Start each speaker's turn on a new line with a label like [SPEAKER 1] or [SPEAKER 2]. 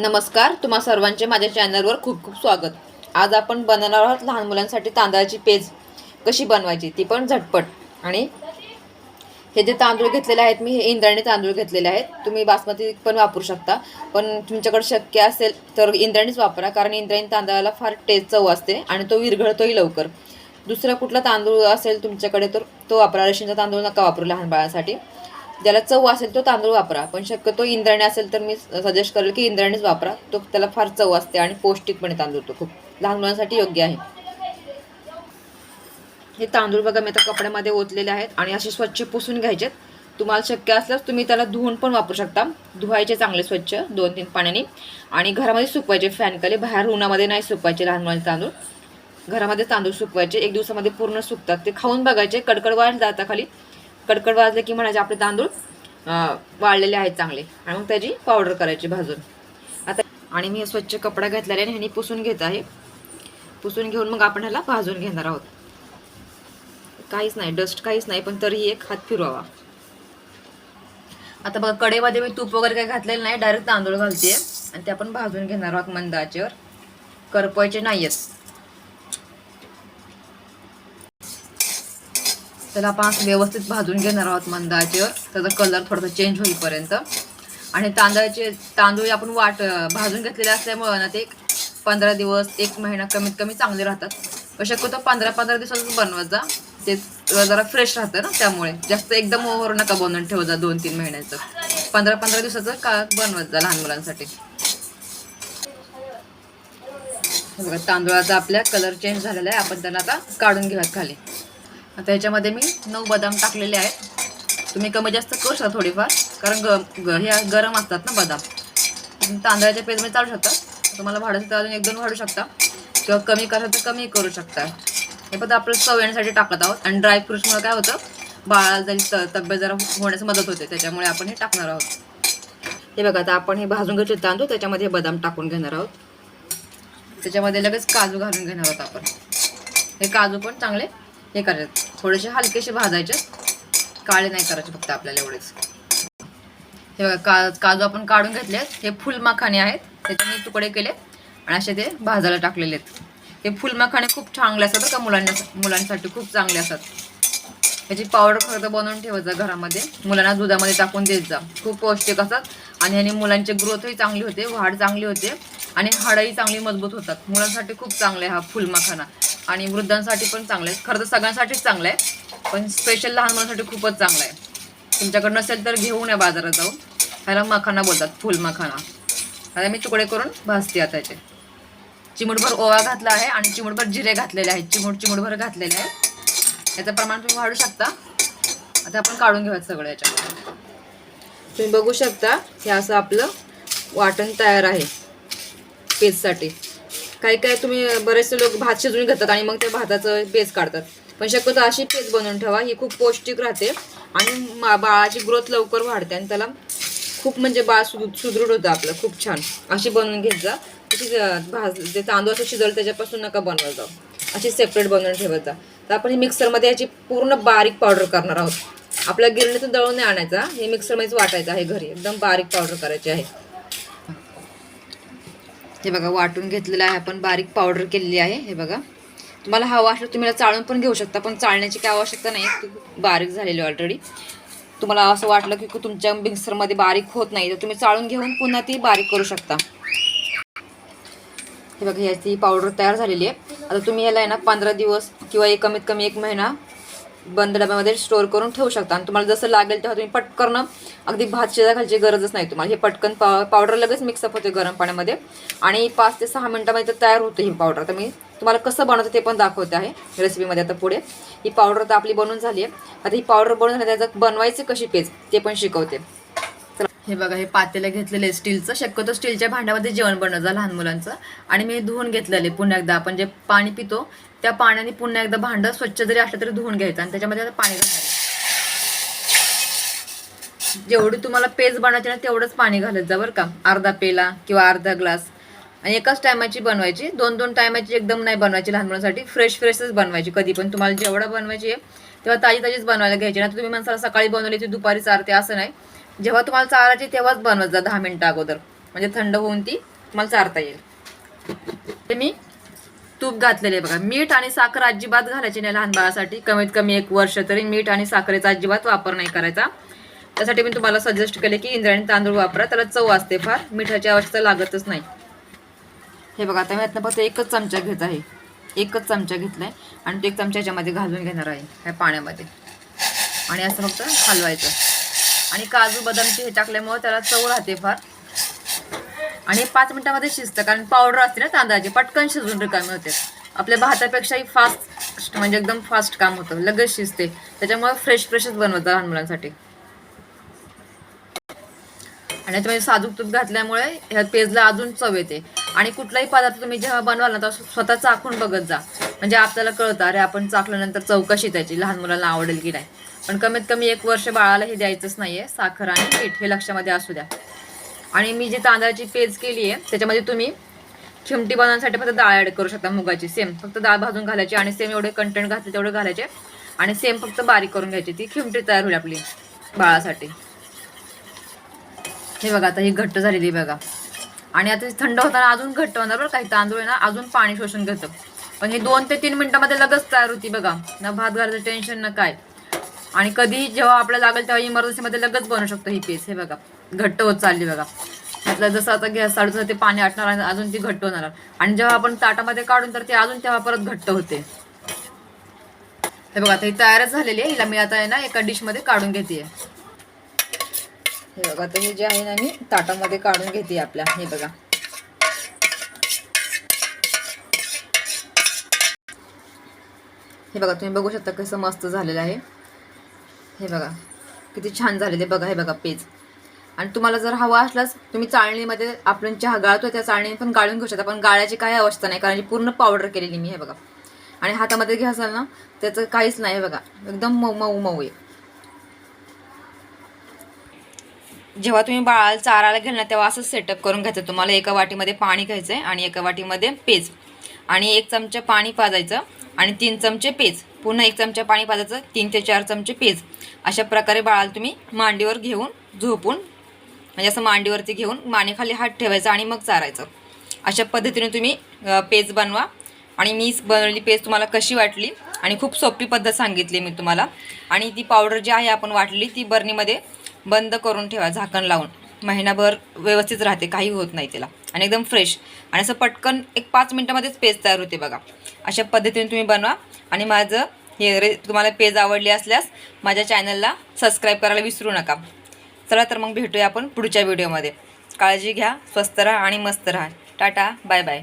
[SPEAKER 1] नमस्कार तुम्हा सर्वांचे माझ्या चॅनलवर खूप खूप स्वागत. आज आपण बनवणार आहोत लहान मुलांसाठी तांदळाची पेज. कशी बनवायची ती पण झटपट. आणि हे जे तांदूळ घेतलेले आहेत मी हे इंद्रायणी तांदूळ घेतलेले आहेत. तुम्ही बासमती पण वापरू शकता. पण तुमच्याकडे शक्य असेल तर इंद्रायणीच वापरा कारण इंद्रायणी तांदळाला फार टेस्ट चव असते आणि तो विरघळतोही लवकर. दुसरा कुठला तांदूळ असेल तुमच्याकडे तर तो वापरा. रेशनचा तांदूळ नका वापरू लहान बाळासाठी. ज्याला चव असेल तो तांदूळ वापरा. पण शक्यतो इंद्रायणी असेल तर मी सजेस्ट करेल की इंद्रायणीच वापरा. तो त्याला फार चव असते आणि पौष्टिकपणे तांदूळ तो खूप लहान मुलांसाठी योग्य आहे. हे तांदूळ बघा मी आता कपड्यामध्ये ओतलेले आहेत आणि असे स्वच्छ पुसून घ्यायचेत. तुम्हाला शक्य असल्यास तुम्ही त्याला धुवून पण वापरू शकता. धुवायचे चांगले स्वच्छ दोन तीन पाण्याने. आणि घरामध्ये सुकवायचे फॅनखाली बाहेर उन्हामध्ये नाही सुकवायचे लहान मुलांचे तांदूळ. घरामध्ये तांदूळ सुकवायचे. एक दिवसामध्ये पूर्ण सुकतात. ते खाऊन बघायचे. कडकड वाढ खाली. कडकड वाजले की म्हणायचे आपले तांदूळ वाळलेले आहेत चांगले. आणि मग त्याची पावडर करायची भाजून. आता आणि मी स्वच्छ कपडा घेतलेला आहे आणि ह्यानी पुसून घेत आहे. पुसून घेऊन मग आपण ह्याला भाजून घेणार आहोत. काहीच नाही डस्ट काहीच नाही पण तरीही एक हात फिरवावा. आता बघा कडेमध्ये मी तूप वगैरे काही घातलेलं नाही डायरेक्ट तांदूळ घालते आणि ते आपण भाजून घेणार आहोत मंद आचेवर करपवायचे नाहीयेत. त्याला आपण असं व्यवस्थित भाजून घेणार आहोत मंद आचेवर त्याचा कलर थोडासा चेंज होईपर्यंत. आणि तांदळाचे तांदूळ आपण वाट भाजून घेतलेले असल्यामुळं ना ते पंधरा दिवस एक महिना कमीत कमी चांगले राहतात. पण शक्यतो पंधरा पंधरा दिवसातच बनवत जा. ते जरा फ्रेश राहतं ना त्यामुळे. जास्त एकदम ओव्हर नका बनवून ठेवत जा दोन तीन महिन्याचं. पंधरा पंधरा दिवसाचं का बनवत जा लहान मुलांसाठी. बघा तांदूळाचा आपल्या कलर चेंज झालेला आहे. आपण त्यांना आता काढून घेऊयात खाली. आता याच्यामध्ये मी नऊ बदाम टाकलेले आहेत. तुम्ही कमी जास्त करू शकता थोडीफार कारण ग ग- हे गरम असतात ना बदाम. तांदळाच्या पेजमध्ये चालू शकता. तुम्हाला वाढायचं तर अजून एक दोन वाढू शकता. किंवा कमी करायचं तर कमी करू शकता. हे पण आपलं चव येण्यासाठी टाकत आहोत. आणि ड्राय फ्रुट्समुळे काय होतं? बाळाला जरी त तब्येत जरा होण्यास मदत होते. त्याच्यामुळे आपण हे टाकणार आहोत. हे बघा आता आपण हे भाजून घ्यायचे तांदूळ. त्याच्यामध्ये हे बदाम टाकून घेणार आहोत. त्याच्यामध्ये लगेच काजू घालून घेणार आहोत आपण. हे काजू पण चांगले हे करायचे. थोडेसे हलकेसे भाजायचे. काळे नाही करायचे फक्त आपल्याला एवढेच. हे बघा का काजू आपण काढून घेतले हे फुल आहेत. त्याचे मी तुकडे केले आणि असे ते भाजायला टाकलेले आहेत. हे फुलमाखाणे खूप चांगले असतात का मुलांना मुलांसाठी खूप चांगले असतात. ह्याची पावडर खरं तर बनवून ठेवायचं घरामध्ये. मुलांना दुधामध्ये टाकून देत जा. खूप पौष्टिक असतात. आणि ह्याने मुलांची ग्रोथही चांगली होते. वाढ चांगली होते. आणि हाडही चांगली मजबूत होतात. मुलांसाठी खूप चांगला आहे हा फुल मखाना. आणि वृद्धांसाठी पण चांगला आहे. खरं तर सगळ्यांसाठीच चांगला आहे. पण स्पेशल लहान मुलांसाठी खूपच चांगला आहे. तुमच्याकडे नसेल तर घेऊन या बाजारात जाऊन. ह्याला मखाना बोलतात फुलमाखाना आता मी तुकडे करून भाजते आता त्याचे चिमूटभर ओवा घातला आहे आणि चिमूटभर जिरे घातलेले आहेत. चिमूट चिमूटभर घातलेले आहे याचं प्रमाण तुम्ही वाढू शकता. आता आपण काढून घेऊयात सगळं तुम्ही बघू शकता हे असं आपलं वाटण तयार आहे. पेजसाठी काही काही तुम्ही बरेचसे लोक भात शिजवून घेतात आणि मग त्या भाताचं पेज काढतात. पण शक्यतो अशी पेज बनवून ठेवा ही खूप पौष्टिक राहते आणि मा- बाळाची ग्रोथ लवकर वाढते आणि त्याला खूप म्हणजे बाळ सुदृ सुदृढ होतं आपलं खूप छान. अशी बनवून घेत जा. तशी भाज जे तांदूळ असं शिजवलं त्याच्यापासून नका बनवत जाऊ. अशी सेपरेट बनवून ठेवत जा. तर आपण हे मिक्सरमध्ये याची पूर्ण बारीक पावडर करणार आहोत. आपल्या गिरणीतून दळून नाही आणायचा हे मिक्सरमध्येच वाटायचं आहे घरी. एकदम बारीक पावडर करायची आहे. हे बघा वाटून घेतलेलं आहे आपण बारीक पावडर केलेली आहे हे बघा. तुम्हाला हवा असलं तुम्ही चाळून पण घेऊ शकता पण चाळण्याची काय आवश्यकता नाही बारीक झालेली ऑलरेडी तुम्हाला असं वाटलं की तुमच्या मिक्सरमध्ये बारीक होत नाही तर तुम्ही चाळून घेऊन पुन्हा ती बारीक करू शकता. हे बघा ह्याची पावडर तयार झालेली आहे. आता तुम्ही याला आहे ना पंधरा दिवस किंवा एक कमीत कमी एक महिना बंद डब्यामध्ये स्टोअर करून ठेवू शकता. आणि तुम्हाला जसं लागेल तेव्हा तुम्ही पटकन अगदी भात शिजा घालची गरजच नाही तुम्हाला. हे पटकन पा पावडर लगेच मिक्सअप होते गरम पाण्यामध्ये. आणि पाच ते सहा मिनटामध्ये तर तयार होते ही पावडर तर मी तुम्हाला कसं बनवतं ते पण दाखवते आहे रेसिपीमध्ये आता पुढे. ही पावडर तर आपली बनवून झाली आहे. आता ही पावडर बनवून झाली त्याचं बनवायची कशी पेज ते पण शिकवते. हे बघा हे पातेलं घेतलेलं आहे स्टीलचं. शक्यतो स्टीलच्या भांड्यामध्ये जेवण बनवतं लहान मुलांचं. आणि मी हे धुवून घेतलेलं आहे पुन्हा एकदा. आपण जे पाणी पितो त्या पाण्याने पुन्हा एकदा भांडं स्वच्छ जरी असलं तरी धुवून घ्यायचं आणि त्याच्यामध्ये आता पाणी घालायचं. जेवढी तुम्हाला पेज बनवायची ना तेवढंच पाणी घालत जा बरं का. अर्धा पेला किंवा अर्धा ग्लास. आणि एकाच टायमाची बनवायची. दोन दोन टायमाची एकदम नाही बनवायची लहान मुलांसाठी. फ्रेश फ्रेशच बनवायची कधी पण. तुम्हाला जेवढं बनवायची आहे तेव्हा ताजी ताजीच बनवायला घ्यायची. ना तुम्ही म्हणसाला सकाळी बनवली ती दुपारी चारते असं नाही. जेव्हा तुम्हाला चारायची तेव्हाच बनवत जा दहा मिनटं अगोदर. म्हणजे थंड होऊन ती तुम्हाला चारता येईल. ते मी तूप घातलेले आहे बघा. मीठ आणि साखर अजिबात घालायची नाही लहान बाळासाठी. कमीत कमी एक वर्ष तरी मीठ आणि साखरेचा अजिबात वापर नाही करायचा. त्यासाठी मी तुम्हाला सजेस्ट केले की इंद्रायणी तांदूळ वापरा. त्याला चव असते फार. मिठाची आवश्यकता लागतच नाही. हे बघा आता मी आता फक्त एकच चमचा घेत आहे. एकच चमचा घेतलाय. आणि तो एक चमचा याच्यामध्ये घालून घेणार आहे. ह्या पाण्यामध्ये. आणि असं फक्त हलवायचं. आणि काजू बदामची हे टाकल्यामुळे त्याला चव राहते फार. आणि पाच मिनिटामध्ये शिजतं कारण पावडर असते ना तांदळाची पटकन शिजून रिकामी होते. आपल्या भातापेक्षाही फास्ट म्हणजे एकदम फास्ट काम होतं. लगेच शिजते. त्याच्यामुळे फ्रेश फ्रेशच बनवतं लहान मुलांसाठी. आणि तुम्ही साजूक तूप घातल्यामुळे ह्या पेजला अजून चव येते. आणि कुठलाही पदार्थ तुम्ही जेव्हा बनवाल ना तर स्वतः चाखून बघत जा. म्हणजे आपल्याला कळतं अरे आपण चाकल्यानंतर चौकशी त्याची लहान मुलांना आवडेल की नाही. पण कमीत कमी एक वर्ष बाळाला हे द्यायचंच नाहीये साखर आणि मीठ हे लक्षामध्ये असू द्या. आणि मी जी तांदळाची पेज केली आहे त्याच्यामध्ये तुम्ही खिमटी बनवण्यासाठी फक्त डाळ ॲड करू शकता मुगाची सेम फक्त डाळ भाजून घालायची आणि सेम एवढे कंटेंट घातले तेवढे घालायचे. आणि सेम फक्त बारीक करून घ्यायची ती खिमटी तयार होईल आपली बाळासाठी. हे बघा आता ही घट्ट झालेली बघा. आणि आता थंड होताना अजून घट्ट होणार बरं काही तांदूळ आहे ना अजून पाणी शोषून घेतं. पण हे दोन ते तीन मिनिटामध्ये लगेच तयार होती बघा. ना भात घालायचं टेन्शन ना काय. आणि कधी जेव्हा आपल्याला लागेल तेव्हा इमर्जन्सीमध्ये लगेच बनवू शकतो ही पेस्ट हे बघा. घट्ट होत चालली बघा. म्हटलं जसं आता गॅस साडूचं ते पाणी आटणार आणि अजून ती घट्ट होणार. आणि जेव्हा आपण ताटामध्ये काढून तर ते अजून तेव्हा परत घट्ट होते. हे बघा आता ही तयारच झालेली आहे. हिला मी आता आहे ना एका डिशमध्ये काढून घेते हे बघा आता हे जे आहे ना मी ताटामध्ये काढून घेते आपल्या. हे बघा. हे बघा तुम्ही बघू शकता कसं मस्त झालेलं आहे. हे बघा किती छान झालेले बघा हे बघा पेज. आणि तुम्हाला जर हवा असलाच तुम्ही चाळणीमध्ये आपण चहा गाळतो त्या चाळणीने पण गाळून घेऊ शकता. पण गाळ्याची काही अवस्था नाही कारण ही पूर्ण पावडर केलेली मी हे बघा. आणि हातामध्ये घ्यासाल ना त्याचं काहीच नाही हे बघा. एकदम मऊ मऊ मऊ आहे. जेव्हा तुम्ही बाळाला चारायला घेणार तेव्हा असंच सेटअप करून घ्यायचं. तुम्हाला एका वाटीमध्ये पाणी घ्यायचं आहे आणि एका वाटीमध्ये पेज. आणि एक चमचा पाणी पाजायचं. आणि तीन चमचे पेज. पुन्हा एक चमचा पाणी पाजायचं तीन ते चार चमचे पेज. अशा प्रकारे बाळाला तुम्ही मांडीवर घेऊन झोपून म्हणजे असं मांडीवरती घेऊन मानेखाली हात ठेवायचा आणि मग चारायचं. अशा पद्धतीने तुम्ही पेज बनवा. आणि मी बनवलेली पेज तुम्हाला कशी वाटली आणि खूप सोपी पद्धत सांगितली मी तुम्हाला. आणि ती पावडर जी आहे आपण वाटली ती बर्नीमध्ये बंद करून ठेवा झाकण लावून. महिनाभर व्यवस्थित राहते काही होत नाही तिला. आणि एकदम फ्रेश आणि असं पटकन एक पाच मिनटामध्येच पेज तयार होते बघा. अशा पद्धतीने तुम्ही बनवा. आणि माझं हे रे तुम्हाला पेज आवडली असल्यास माझ्या चॅनलला सबस्क्राईब करायला विसरू नका. चला तर मग भेटूया आपण पुढच्या व्हिडिओमध्ये काळजी घ्या स्वस्त राहा आणि मस्त राहा. Tata bye bye